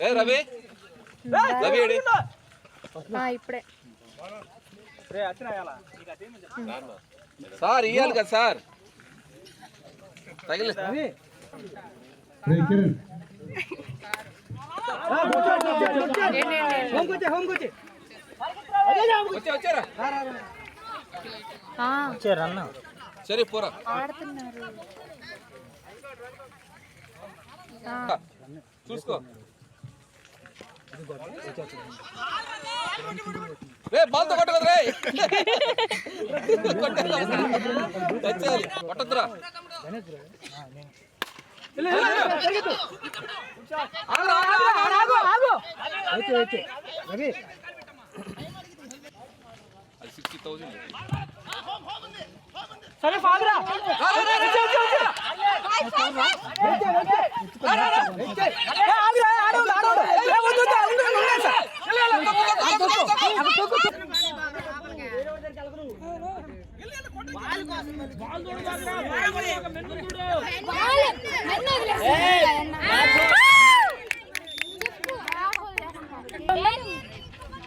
ఏ రవి? రవి ఇప్పుడే. సార్ ఇయ్యాలి కదా సార్. తగిలి. సరే పోరా. ఆడుతున్నారు. చూసుకో. రే బాల్తో కొట్టదు రే. తెచ్చేయాలి. కొట్టద్దురా.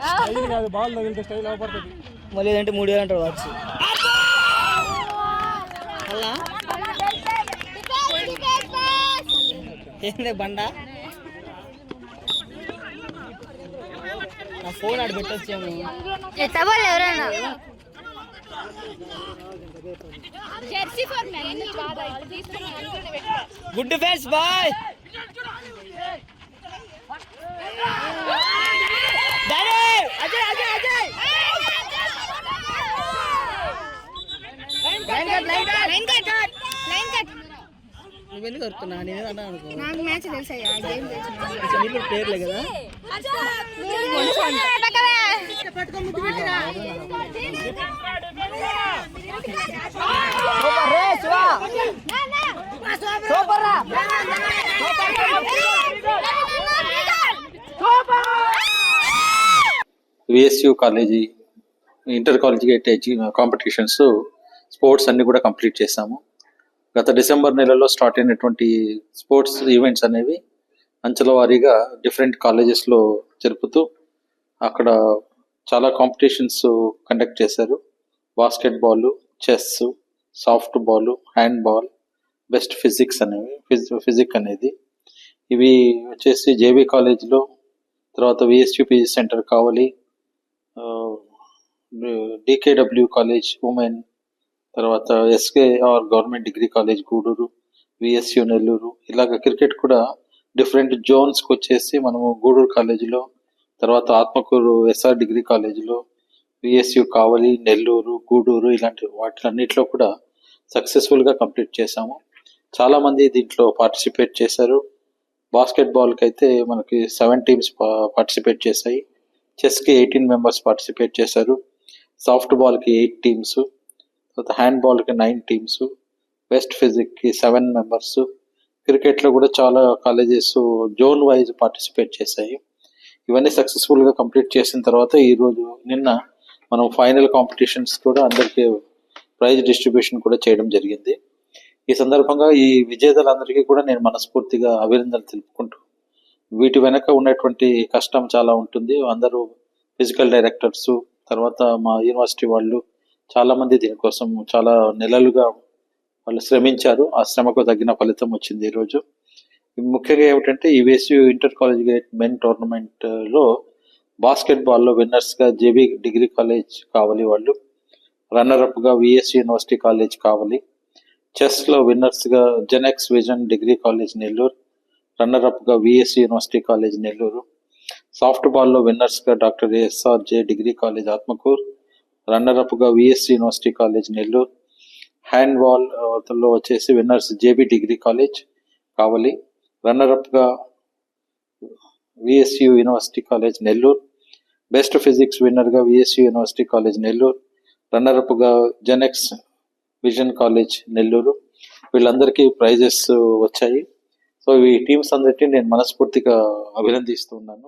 ఆగు. అది మళ్ళీ ఏంటంటే మూడు వేలు అంటారు వచ్చి అలా ఏంది బండ నా ఫోన్ ఆడ పెట్టొచ్చాము ఎత్తవాళ్ళు ఎవరైనా జెర్సీ ఫర్ మెన్ కాదు తీసుకుని అందులోనే పెట్టు. గుడ్ ఫ్రెండ్స్ బాయ్ వరుకున్నా నేను అన్నా అనుకో. నాకు మ్యాచ్ తెలుసా గేమ్ తెలుసు. కూడా కదా సూపర్ రే శివ సూపర్ రా VSU college inter కాలేజీగేట్ competitions sports అన్ని కూడా కంప్లీట్ చేశాము గత డిసెంబర్ నెలలో స్టార్ట్ అయినటువంటి స్పోర్ట్స్ ఈవెంట్స్ అనేవి అంచెల వారీగా డిఫరెంట్ కాలేజెస్లో జరుపుతూ అక్కడ చాలా కాంపిటీషన్స్ కండక్ట్ చేశారు. Basketball chess softball handball best physiques అనేవి ఫిజిక్ అనేది. ఇవి వచ్చేసి జేబీ కాలేజ్లో తర్వాత VSU PG centre Kavali DKW college women తర్వాత SKR government degree college Gudur VSU Nellore ఇలాగ క్రికెట్ కూడా డిఫరెంట్ జోన్స్కి వచ్చేసి మనము గూడూరు కాలేజీలో తర్వాత ఆత్మకూరు ఎస్ఆర్ డిగ్రీ కాలేజీలో విఎస్యు కావలి నెల్లూరు గూడూరు ఇలాంటి వాటిలన్నిటిలో కూడా సక్సెస్ఫుల్గా కంప్లీట్ చేశాము. చాలామంది దీంట్లో పార్టిసిపేట్ చేశారు. బాస్కెట్బాల్కి అయితే మనకి సెవెన్ టీమ్స్ పార్టిసిపేట్ చేశాయి. చెస్కి ఎయిటీన్ మెంబర్స్ పార్టిసిపేట్ చేశారు. సాఫ్ట్ బాల్కి ఎయిట్ టీమ్స్ తర్వాత హ్యాండ్బాల్కి నైన్ టీమ్స్ వెస్ట్ ఫిజిక్కి సెవెన్ మెంబర్స్ క్రికెట్లో కూడా చాలా కాలేజెస్ జోన్ వైజ్ పార్టిసిపేట్ చేశాయి. ఇవన్నీ సక్సెస్ఫుల్గా కంప్లీట్ చేసిన తర్వాత ఈరోజు నిన్న మనం ఫైనల్ కాంపిటీషన్స్ కూడా అందరికీ ప్రైజ్ డిస్ట్రిబ్యూషన్ కూడా చేయడం జరిగింది. ఈ సందర్భంగా ఈ విజేతలందరికీ కూడా నేను మనస్ఫూర్తిగా అభినందనలు తెలుపుకుంటూ వీటి వెనక ఉన్నటువంటి కష్టం చాలా ఉంటుంది. అందరూ ఫిజికల్ డైరెక్టర్స్ తర్వాత మా యూనివర్సిటీ వాళ్ళు చాలా మంది దీనికోసం చాలా నెలలుగా వాళ్ళు శ్రమించారు. ఆ శ్రమకు తగిన ఫలితం వచ్చింది ఈరోజు. ముఖ్యంగా ఏమిటంటే ఈ వేసి ఇంటర్ కాలేజ్ గేట్ మెన్ టోర్నమెంట్లో విన్నర్స్గా విన్నర్స్గా జేబీ డిగ్రీ కాలేజ్ కావాలి వాళ్ళు. రన్నర్ అప్గా విఎస్ యూనివర్సిటీ కాలేజ్ కావాలి. చెస్లో విన్నర్స్గా Genex vision degree college Nellore. Runner అప్గా VS university college Nellore. Soft బాల్లో విన్నర్స్గా doctor SRJ degree college Atmakur. Runner అప్గా VS university college Nellore. Hand వాల్లో వచ్చేసి winners JB degree college Kavali. Runner అప్గా VSU university college Nellore. Best physics విన్నర్గా VSU university college Nellore. Runner అప్గా Genex vision college Nellore. వీళ్ళందరికీ prizes వచ్చాయి. So ఈ teams అందరికీ నేను మనస్ఫూర్తిగా అభినందిస్తున్నాను